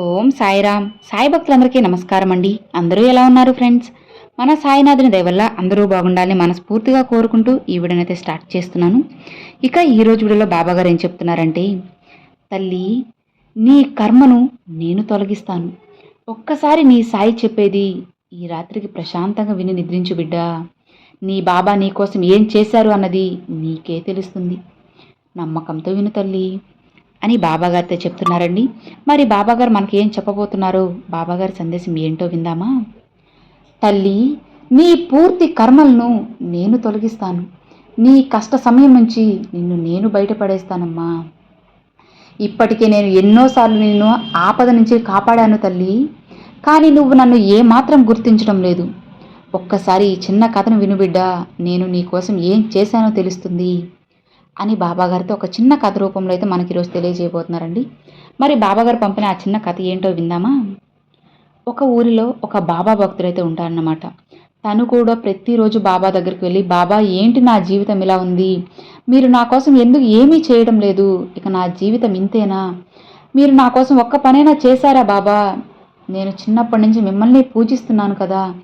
ఓం సాయిరామ్. సాయి భక్తులందరికీ నమస్కారం అండి అందరూ ఎలా ఉన్నారు ఫ్రెండ్స్? మన సాయినాథుని దయవల్ల అందరూ బాగుండాలని మనస్ఫూర్తిగా కోరుకుంటూ ఈ వీడియోనైతే స్టార్ట్ చేస్తున్నాను. ఇక ఈ రోజు వీడియోలో బాబాగారు ఏం చెప్తున్నారంటే తల్లి నీ కర్మను నేను తొలగిస్తాను. ఒక్కసారి నీ సాయి చెప్పేది ఈ రాత్రికి ప్రశాంతంగా విని నిద్రించు బిడ్డా. నీ బాబా నీ కోసం ఏం చేశారు అన్నది నీకే తెలుస్తుంది. నమ్మకంతో విను తల్లి. అని బాబాగారితో చెప్తున్నారండి. మరి బాబాగారు మనకి ఏం బాబాగారి సందేశం ఏంటో విందామా? తల్లి నీ పూర్తి కర్మలను నేను తొలగిస్తాను. నీ కష్ట సమయం నుంచి నిన్ను నేను బయటపడేస్తానమ్మా. ఇప్పటికే నేను ఎన్నోసార్లు నిన్ను ఆపద నుంచి కాపాడాను తల్లి. కానీ నువ్వు నన్ను ఏమాత్రం గుర్తించడం లేదు. ఒక్కసారి ఈ చిన్న కథను వినుబిడ్డా నేను నీ కోసం ఏం చేశానో తెలుస్తుంది. అని బాబాగారితో ఒక చిన్న కథ రూపంలో అయితే మనకి ఈరోజు తెలియజేయబోతున్నారండి. మరి బాబాగారు పంపిన ఆ చిన్న కథ ఏంటో విందామా? ఒక ఊరిలో ఒక బాబా భక్తుడైతే ఉంటారన్నమాట. తను కూడా ప్రతిరోజు బాబా దగ్గరికి వెళ్ళి బాబా ఏంటి నా జీవితం ఇలా ఉంది? మీరు నా కోసం ఎందుకు ఏమీ చేయడం లేదు? ఇక నా జీవితం ఇంతేనా? మీరు నా కోసం ఒక్క పనైనా చేశారా బాబా? నేను చిన్నప్పటి నుంచి మిమ్మల్ని పూజిస్తున్నాను కదా.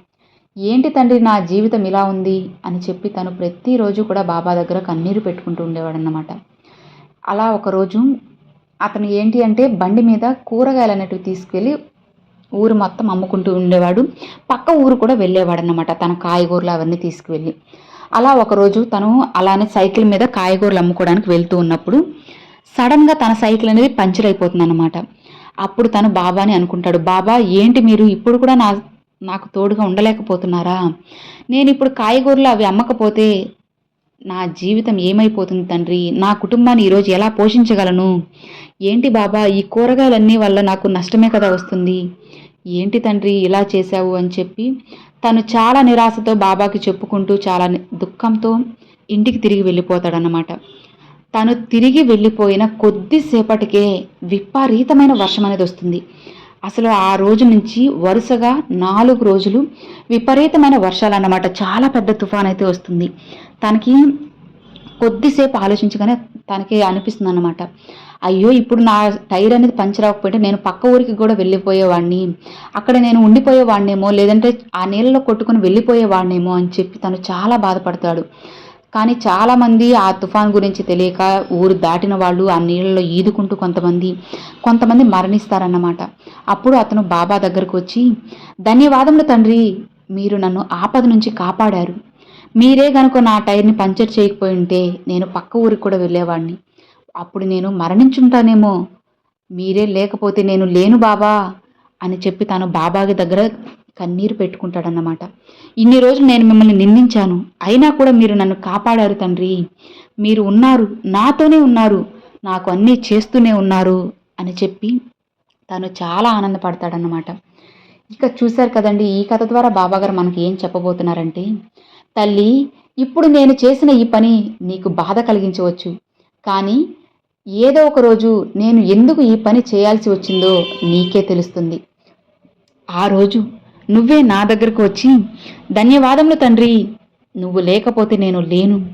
ఏంటి తండ్రి నా జీవితం ఇలా ఉంది? అని చెప్పి తను ప్రతిరోజు కూడా బాబా దగ్గర కన్నీరు పెట్టుకుంటూ ఉండేవాడనమాట అలా ఒకరోజు అతను ఏంటి అంటే బండి మీద కూరగాయలు అనేటివి తీసుకెళ్ళి ఊరు మొత్తం అమ్ముకుంటూ ఉండేవాడు. పక్క ఊరు కూడా వెళ్ళేవాడనమాట తన కాయగూరలు అవన్నీ తీసుకువెళ్ళి అలా ఒకరోజు తను అలానే సైకిల్ మీద కాయగూరలు అమ్ముకోవడానికి వెళ్తూ ఉన్నప్పుడు సడన్గా తన సైకిల్ అనేది పంచర్ అయిపోతుంది అనమాట అప్పుడు తను బాబాని అనుకుంటాడు బాబా ఏంటి మీరు? ఇప్పుడు కూడా నా నాకు తోడుగా ఉండలేకపోతున్నారా? నేను ఇప్పుడు కాయగూరలు అవి అమ్మకపోతే నా జీవితం ఏమైపోతుంది తండ్రి? నా కుటుంబాన్ని ఈరోజు ఎలా పోషించగలను? ఏంటి బాబా ఈ కూరగాయలన్నీ వల్ల నాకు నష్టమే కదా వస్తుంది? ఏంటి తండ్రి ఇలా చేశావు అని చెప్పి తను చాలా నిరాశతో బాబాకి చెప్పుకుంటూ చాలా దుఃఖంతో ఇంటికి తిరిగి వెళ్ళిపోతాడనమాట తను తిరిగి వెళ్ళిపోయిన కొద్దిసేపటికే విపరీతమైన వర్షం అనేది వస్తుంది. అసలు ఆ రోజు నుంచి వరుసగా నాలుగు రోజులు విపరీతమైన వర్షాలు అన్నమాట చాలా పెద్ద తుఫాన్ అయితే వస్తుంది. తనకి కొద్దిసేపు ఆలోచించగానే తనకి అనిపిస్తుంది అనమాట అయ్యో ఇప్పుడు నా టైర్ అనేది పంచర్ అవ్వకపోతే నేను పక్క ఊరికి కూడా వెళ్ళిపోయేవాడిని అక్కడ నేను ఉండిపోయేవాడినేమో లేదంటే ఆ నీళ్ళలో కొట్టుకుని వెళ్ళిపోయేవాడినేమో అని చెప్పి తను చాలా బాధపడతాడు. కానీ చాలామంది ఆ తుఫాన్ గురించి తెలియక ఊరు దాటిన వాళ్ళు ఆ నీళ్ళలో ఈదుకుంటూ కొంతమంది కొంతమంది మరణిస్తారన్నమాట. అప్పుడు అతను బాబా దగ్గరకు వచ్చి ధన్యవాదములు తండ్రి మీరు నన్ను ఆపద నుంచి కాపాడారు. మీరే గనుక నా టైర్ని పంచర్ చేయకపోయి ఉంటే నేను పక్క ఊరికి కూడా వెళ్ళేవాడిని అప్పుడు నేను మరణించుంటానేమో. మీరే లేకపోతే నేను లేను బాబా అని చెప్పి తాను బాబాకి దగ్గర కన్నీరు పెట్టుకుంటాడన్నమాట. ఇన్ని రోజులు నేను మిమ్మల్ని నిందించాను. అయినా కూడా మీరు నన్ను కాపాడారు తండ్రి. మీరు ఉన్నారు. నాతోనే ఉన్నారు. నాకు అన్నీ చేస్తూనే ఉన్నారు అని చెప్పి తను చాలా ఆనందపడతాడన్నమాట. ఇక చూశారు కదండి ఈ కథ ద్వారా బాబాగారు మనకి ఏం చెప్పబోతున్నారంటే తల్లి ఇప్పుడు నేను చేసిన ఈ పని నీకు బాధ కలిగించవచ్చు. కానీ ఏదో ఒక రోజు నేను ఎందుకు ఈ పని చేయాల్సి వచ్చిందో నీకే తెలుస్తుంది. ఆ రోజు నువ్వే నా దగ్గరకు వచ్చి ధన్యవాదములు తండ్రి నువ్వు లేకపోతే నేను లేను.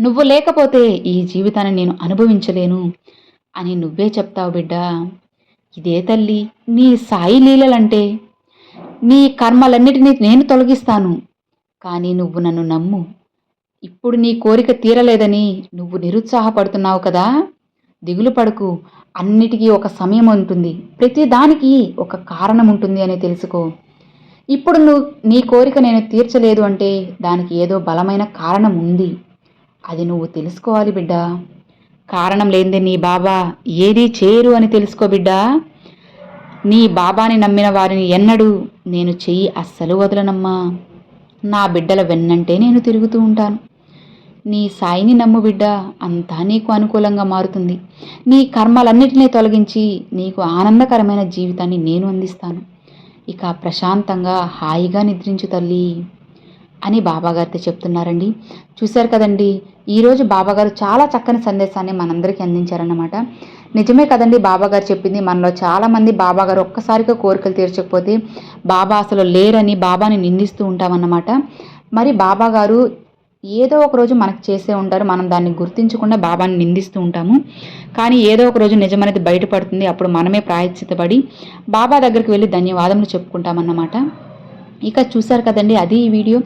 నువ్వు లేకపోతే ఈ జీవితాన్ని నేను అనుభవించలేను. అని నువ్వే చెప్తావు బిడ్డా. ఇదే తల్లి నీ సాయి లీలలంటే నీ కర్మలన్నిటినీ నేను తొలగిస్తాను. కానీ నువ్వు నన్ను నమ్ము. ఇప్పుడు నీ కోరిక తీరలేదని నువ్వు నిరుత్సాహపడుతున్నావు కదా. దిగులు పడుకు. అన్నిటికీ ఒక సమయం ఉంటుంది. ప్రతి దానికి ఒక కారణం ఉంటుంది అని తెలుసుకో. ఇప్పుడు నువ్వు నీ కోరిక నేను తీర్చలేదు అంటే దానికి ఏదో బలమైన కారణం ఉంది. అది నువ్వు తెలుసుకోవాలి బిడ్డా. కారణం లేనిదే నీ బాబా ఏదీ చేయరు అని తెలుసుకో బిడ్డా. నీ బాబాని నమ్మిన వారిని ఎన్నడూ నేను చెయ్యి అస్సలు వదలనమ్మా. నా బిడ్డల వెన్నంటే నేను తిరుగుతూ ఉంటాను. నీ సాయిని నమ్ము బిడ్డ అంతా నీకు అనుకూలంగా మారుతుంది. నీ కర్మలన్నిటినీ తొలగించి నీకు ఆనందకరమైన జీవితాన్ని నేను అందిస్తాను. ఇక ప్రశాంతంగా హాయిగా నిద్రించు తల్లి అని బాబాగారితో చెప్తున్నారండి. చూశారు కదండి ఈరోజు బాబాగారు చాలా చక్కని సందేశాన్ని మనందరికీ అందించారన్నమాట. నిజమే కదండి బాబాగారు చెప్పింది మనలో చాలామంది బాబాగారు ఒక్కసారిగా కోరికలు తీర్చకపోతే బాబా అసలు లేరని బాబాని నిందిస్తూ ఉంటామన్నమాట. మరి బాబాగారు ఏదో ఒక రోజు మనకు చేసే ఉంటారు. మనం దాన్ని గుర్తించకుండా బాబాని నిందిస్తూ ఉంటాము. కానీ ఏదో ఒక రోజు నిజమనేది బయటపడుతుంది. అప్పుడు మనమే ప్రాయశ్చితపడి బాబా దగ్గరికి వెళ్ళి ధన్యవాదములు చెప్పుకుంటామన్నమాట. ఇక చూసారు కదండి అది ఈ వీడియో.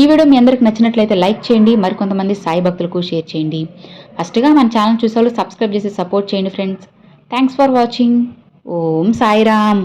ఈ వీడియో మీ అందరికి నచ్చినట్లయితే లైక్ చేయండి. మరికొంతమంది సాయి భక్తులకు షేర్ చేయండి. ఫస్ట్గా మన ఛానల్ చూసేవాళ్ళు సబ్స్క్రైబ్ చేసి సపోర్ట్ చేయండి friends. Thanks for watching. Om Sairam.